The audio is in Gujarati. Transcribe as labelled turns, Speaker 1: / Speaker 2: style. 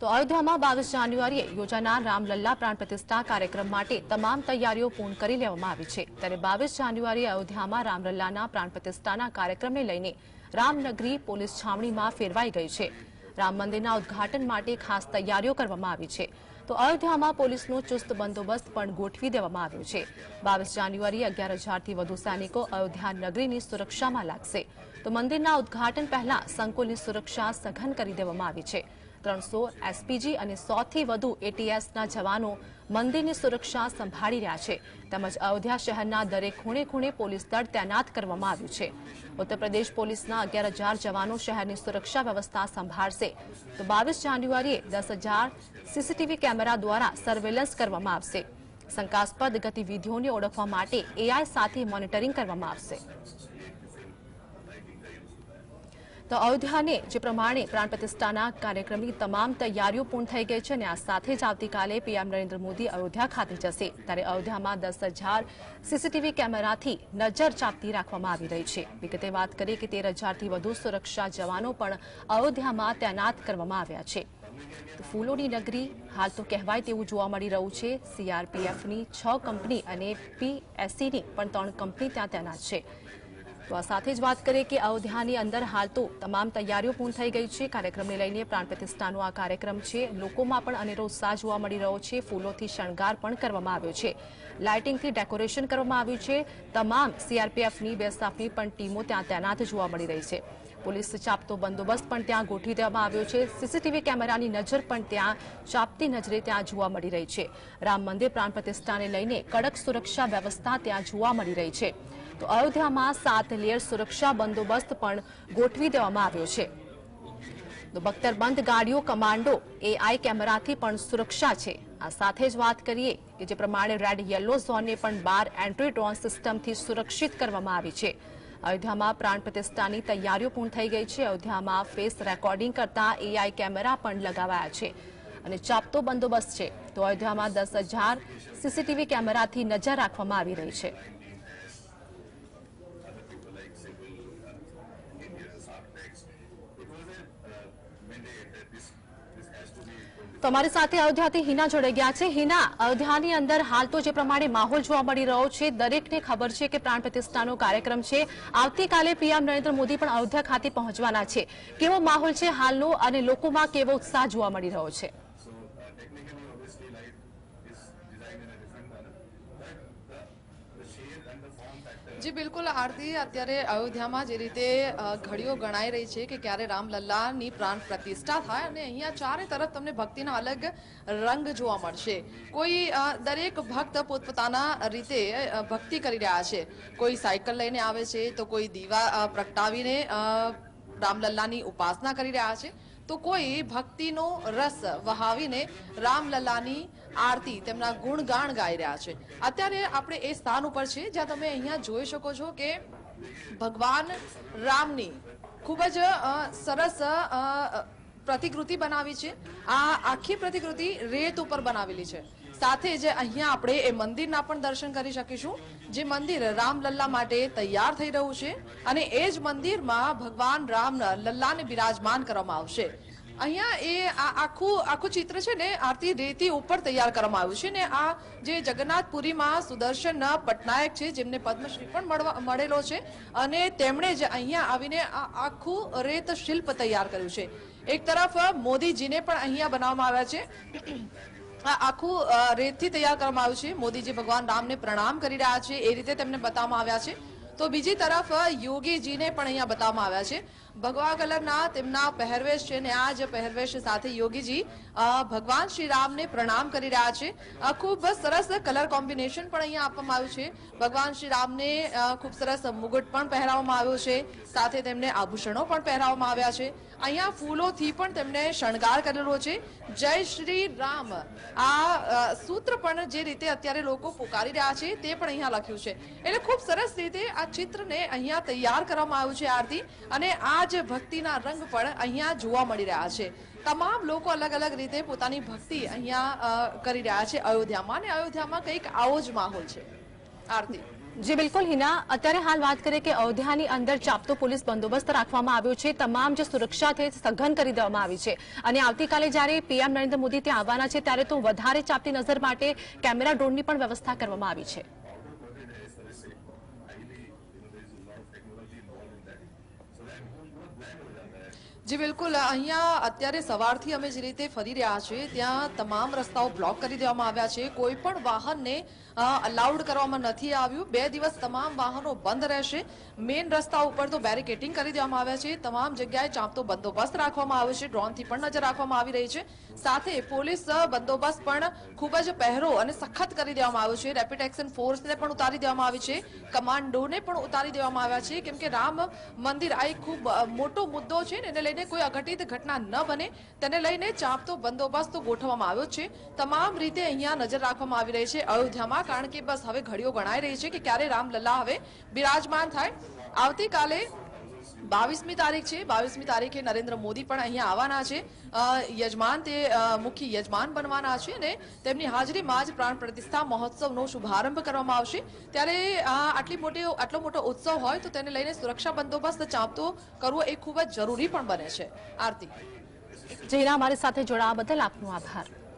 Speaker 1: તો અયોધ્યામાં બાવીસ જાન્યુઆરીએ યોજાનાર રામલલ્લા પ્રાણ પ્રતિષ્ઠા કાર્યક્રમ માટે તમામ તૈયારીઓ પૂર્ણ કરી લેવામાં આવી છે. ત્યારે બાવીસ જાન્યુઆરીએ અયોધ્યામાં રામલલ્લાના પ્રાણ પ્રતિષ્ઠાના કાર્યક્રમને લઈને રામનગરી પોલીસ છાવણીમાં ફેરવાઈ ગઈ છે. રામ મંદિરના ઉદ્ઘાટન માટે ખાસ તૈયારીઓ કરવામાં આવી છે. તો અયોધ્યામાં પોલીસનો ચુસ્ત બંદોબસ્ત પણ ગોઠવી દેવામાં આવ્યો છે. બાવીસ જાન્યુઆરીએ અગિયાર હજારથી વધુ સૈનિકો અયોધ્યા નગરીની સુરક્ષામાં લાગશે. તો મંદિરના ઉદ્ઘાટન પહેલા સંકુલની સુરક્ષા સઘન કરી દેવામાં આવી છે. ત્રણસો એસપીજી અને સોથી વધુ એટીએસના જવાનો મંદિરની સુરક્ષા સંભાળી રહ્યા છે. તેમજ અયોધ્યા શહેરના દરેક ખૂણે ખૂણે પોલીસ દળ તૈનાત કરવામાં આવ્યું છે. ઉત્તર પ્રદેશ પોલીસના અગિયાર હજાર જવાનો શહેરની સુરક્ષા વ્યવસ્થા સંભાળશે. તો બાવીસ જાન્યુઆરીએ દસ હજાર સીસીટીવી કેમેરા દ્વારા સર્વેલન્સ કરવામાં આવશે. શંકાસ્પદ ગતિવિધિઓને ઓળખવા માટે એઆઈ સાથે મોનિટરિંગ કરવામાં આવશે. તો અયોધ્યાને જે પ્રમાણે પ્રાણ પ્રતિષ્ઠાના કાર્યક્રમની તમામ તૈયારીઓ પૂર્ણ થઈ ગઈ છે અને આ સાથે જ આવતીકાલે પીએમ નરેન્દ્ર મોદી અયોધ્યા ખાતે જશે. ત્યારે અયોધ્યામાં દસ હજાર સીસીટીવી કેમેરાથી નજર ચાપતી રાખવામાં આવી રહી છે. વિગતે વાત કરીએ કે તેર હજારથી વધુ સુરક્ષા જવાનો પણ અયોધ્યામાં તૈનાત કરવામાં આવ્યા છે. ફૂલોની નગરી, હાલ તો કહેવાય તેવું જોવા મળી રહ્યું છે સીઆરપીએફની છ કંપની અને પીએસસીની પણ ત્રણ કંપની ત્યાં તૈનાત છે. તો આ સાથે જ વાત કરીએ કે અયોધ્યાની અંદર હાલ તો તમામ તૈયારીઓ પૂર્ણ થઈ ગઈ છે. કાર્યક્રમને લઈને પ્રાણ પ્રતિષ્ઠાનો આ કાર્યક્રમ છે. લોકોમાં પણ અનેરો ઉત્સાહ જોવા મળી રહ્યો છે. ફૂલોથી શણગાર પણ કરવામાં આવ્યો છે. લાઇટિંગથી ડેકોરેશન કરવામાં આવ્યું છે. તમામ સીઆરપીએફની બેસાફની પણ ટીમો ત્યાં તૈનાત જોવા મળી રહી છે. પોલીસ ચાપતો બંદોબસ્ત પણ ત્યાં ગોઠવી દેવામાં આવ્યો છે. સીસીટીવી કેમેરાની નજર પણ ત્યાં ચાપતી નજરે ત્યાં જોવા મળી રહી છે. રામ મંદિર પ્રાણ પ્રતિષ્ઠાને લઈને કડક સુરક્ષા વ્યવસ્થા ત્યાં જોવા મળી રહી છે. તો અયોધ્યામાં સાત લેયર સુરક્ષા બંદોબસ્ત પણ ગોઠવી દેવામાં આવ્યો છે. તો બખ્તરબંધ ગાડીઓ, કમાન્ડો, એઆઈ કેમેરાથી પણ સુરક્ષા છે. આ સાથે જ વાત કરીએ કે જે પ્રમાણે રેડ યલો ઝોનને પણ બાર એન્ટ્રી ડ્રોન સિસ્ટમથી સુરક્ષિત કરવામાં આવી છે. અયોધ્યામાં પ્રાણ પ્રતિષ્ઠાની તૈયારીઓ પૂર્ણ થઈ ગઈ છે. અયોધ્યામાં ફેસ રેકોર્ડિંગ કરતા એઆઈ કેમેરા પણ લગાવાયા છે અને ચાપતો બંદોબસ્ત છે. તો અયોધ્યામાં દસ હજાર સીસીટીવી કેમેરાથી નજર રાખવામાં આવી રહી છે. તો અમારી સાથે અયોધ્યાથી હિના જોડાઈ ગયા છે. હિના, અયોધ્યાની અંદર હાલ તો જે પ્રમાણે માહોલ જોવા મળી રહ્યો છે, દરેકને ખબર છે કે પ્રાણ પ્રતિષ્ઠાનો કાર્યક્રમ છે. આવતીકાલે પીએમ નરેન્દ્ર મોદી પણ અયોધ્યા ખાતે પહોંચવાના છે. કેવો માહોલ છે હાલનો અને લોકોમાં કેવો ઉત્સાહ જોવા મળી રહ્યો છે?
Speaker 2: જી, બિલકુલ, આરતી. અત્યારે અયોધ્યામાં જે રીતે ઘડીઓ ગણાઈ રહી છે કે ક્યારે રામલલ્લાની પ્રાણ પ્રતિષ્ઠા થાય અને અહીંયા ચારે તરફ તમને ભક્તિના અલગ રંગ જોવા મળશે. કોઈ દરેક ભક્ત પોતપોતાના રીતે ભક્તિ કરી રહ્યા છે. કોઈ સાયકલ લઈને આવે છે તો કોઈ દીવા પ્રગટાવીને રામલલ્લાની ઉપાસના કરી રહ્યા છે. તો કોઈ ભક્તિનો રસ વહાવીને રામલલ્લાની આરતી તેમના ગુણગાન ગાઈ રહ્યા છે. અત્યારે આપણે એ સ્થાન ઉપર છે જ્યાં તમે અહીંયા જોઈ શકો છો કે ભગવાન રામની ખૂબ જ સરસ પ્રતિકૃતિ બનાવી છે. આ આખી પ્રતિકૃતિ રેત ઉપર બનાવેલી છે. સાથે જે અહીંયા આપણે એ મંદિરના પણ દર્શન કરી શકીશું. જે મંદિર રામલલ્લા માટે તૈયાર થઈ રહ્યું છે અને એ જ મંદિરમાં ભગવાન રામ લલ્લાને બિરાજમાન કરવામાં આવશે. અહીંયા એ આખું આખું ચિત્ર છે ને, આરતી રેતી ઉપર તૈયાર કરવામાં આવ્યું છે ને, આ જે જગન્નાથપુરીમાં સુદર્શન પટનાયક છે, જેમને પદ્મશ્રી પણ મળેલો છે અને તેમણે જ અહીંયા આવીને આ આખું રેત શિલ્પ તૈયાર કર્યું છે. એક તરફ મોદીજીને પણ અહીંયા બનાવવામાં આવ્યા છે. આખું રેતથી તૈયાર કરવામાં આવ્યું છે. મોદીજી ભગવાન રામને પ્રણામ કરી રહ્યા છે. એ રીતે તેમને બતાવવામાં આવ્યા છે. તો બીજી તરફ યોગીજીને પણ અહીંયા બતાવવામાં આવ્યા છે. ભગવા કલરના તેમના પહેરવેશ છે ને આ જ પહેરવેશ સાથે યોગીજી ભગવાન શ્રી રામને પ્રણામ કરી રહ્યા છે. ખૂબ સરસ કલર કોમ્બિનેશન પણ અહીંયા આપવામાં આવ્યું છે. ભગવાન શ્રી રામને ખૂબ સરસ મુગટ પણ પહેરાવવામાં આવ્યો છે. સાથે તેમને આભૂષણો પણ પહેરાવવામાં આવ્યા છે. અહીંયા ફૂલોથી પણ તેમને શણગાર કરેલો છે. જય શ્રી રામ. આ સૂત્ર પણ જે રીતે અત્યારે લોકો પોકારી રહ્યા છે તે પણ અહીંયા લખ્યું છે. એટલે ખૂબ સરસ રીતે આ ચિત્રને અહીંયા તૈયાર કરવામાં આવ્યું છે આરતી. અને આ જ ભક્તિના રંગ પણ અહીંયા જોવા મળી રહ્યા છે. તમામ લોકો અલગ અલગ રીતે પોતાની ભક્તિ અહીંયા કરી રહ્યા છે અયોધ્યામાં અને અયોધ્યામાં કંઈક આવો જ માહોલ છે. આરતી.
Speaker 1: જી, બિલકુલ, હિના. અત્યારે હાલ વાત કરીએ કે અયોધ્યાની અંદર ચાપતો પોલીસ બંદોબસ્ત રાખવામાં આવ્યો છે. તમામ જે સુરક્ષા છે સઘન કરી દેવામાં આવી છે. અને આવતીકાલે જ્યારે પીએમ નરેન્દ્ર મોદી ત્યાં આવવાના છે, ત્યારે તો વધારે ચાપતી નજર માટે કેમેરા ડ્રોનની પણ વ્યવસ્થા કરવામાં આવી છે.
Speaker 2: જી, બિલકુલ. અહીંયા અત્યારે સવારથી અમે જે રીતે ફરી રહ્યા છીએ, ત્યાં તમામ રસ્તાઓ બ્લોક કરી દેવામાં આવ્યા છે. કોઈ પણ વાહનને અલાઉડ કરવામાં નથી આવ્યું. બે દિવસ તમામ વાહનો બંધ રહેશે. મેઇન રસ્તા ઉપર તો બેરિકેટિંગ કરી દેવામાં આવ્યા છે. તમામ જગ્યાએ ચાંપતો બંદોબસ્ત રાખવામાં આવ્યો છે. ડ્રોનથી પણ નજર રાખવામાં આવી રહી છે. સાથે પોલીસ બંદોબસ્ત પણ ખૂબ જ પહેરો અને સખત કરી દેવામાં આવ્યો છે. રેપિડ એક્શન ફોર્સને પણ ઉતારી દેવામાં આવી છે. કમાન્ડોને પણ ઉતારી દેવામાં આવ્યા છે. કેમ કે રામ મંદિર આ એક ખૂબ મોટો મુદ્દો છે ને એને લઈને કોઈ અઘટિત ઘટના ન બને, તેને લઈને ચાંપતો બંદોબસ્ત ગોઠવવામાં આવ્યો છે. તમામ રીતે અહીંયા નજર રાખવામાં આવી રહી છે અયોધ્યામાં, કારણ કે બસ હવે ઘડીઓ ગણાઈ રહી છે કે ક્યારે રામલલ્લા હવે બિરાજમાન થાય. આવતીકાલે બાવીસમી તારીખ છે. બાવીસમી તારીખે નરેન્દ્ર મોદી પણ અહીંયા આવવાના છે. યજમાન તે મુખ્ય યજમાન બનવાના છે અને તેમની હાજરીમાં જ પ્રાણ પ્રતિષ્ઠા મહોત્સવનો શુભારંભ કરવામાં આવશે. ત્યારે આટલી મોટી, આટલો મોટો ઉત્સવ હોય તો તેને લઈને સુરક્ષા બંદોબસ્ત ચાંપતો કરવો એ ખૂબ જ જરૂરી પણ બને છે. આરતી.
Speaker 1: જયરામ, મારી સાથે જોડાવા બદલ આપનો આભાર.